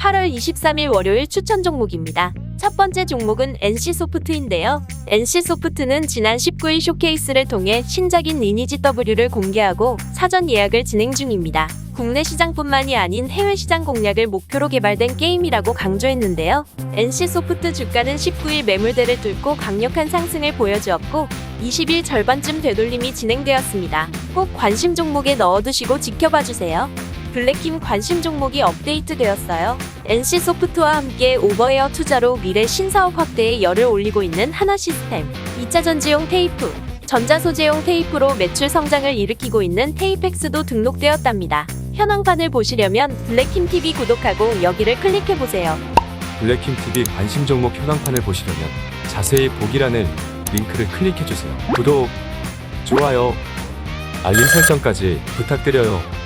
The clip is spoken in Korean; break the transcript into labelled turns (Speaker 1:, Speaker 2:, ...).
Speaker 1: 8월 23일 월요일 추천 종목입니다. 첫 번째 종목은 NC소프트인데요. NC소프트는 지난 19일 쇼케이스를 통해 신작인 리니지 W를 공개하고 사전 예약을 진행 중입니다. 국내 시장뿐만이 아닌 해외 시장 공략을 목표로 개발된 게임이라고 강조했는데요. NC소프트 주가는 19일 매물대를 뚫고 강력한 상승을 보여주었고 20일 절반쯤 되돌림이 진행되었습니다. 꼭 관심 종목에 넣어두시고 지켜봐주세요. 블랙킴 관심 종목이 업데이트되었어요. NC소프트와 함께 오버에어 투자로 미래 신사업 확대에 열을 올리고 있는 하나 시스템, 2차 전지용 테이프, 전자소재용 테이프로 매출 성장을 일으키고 있는 테이펙스도 등록되었답니다. 현황판을 보시려면 블랙킴 TV 구독하고 여기를 클릭해보세요.
Speaker 2: 블랙킴 TV 관심 종목 현황판을 보시려면 자세히 보기란을 링크를 클릭해 주세요. 구독, 좋아요, 알림 설정까지 부탁드려요.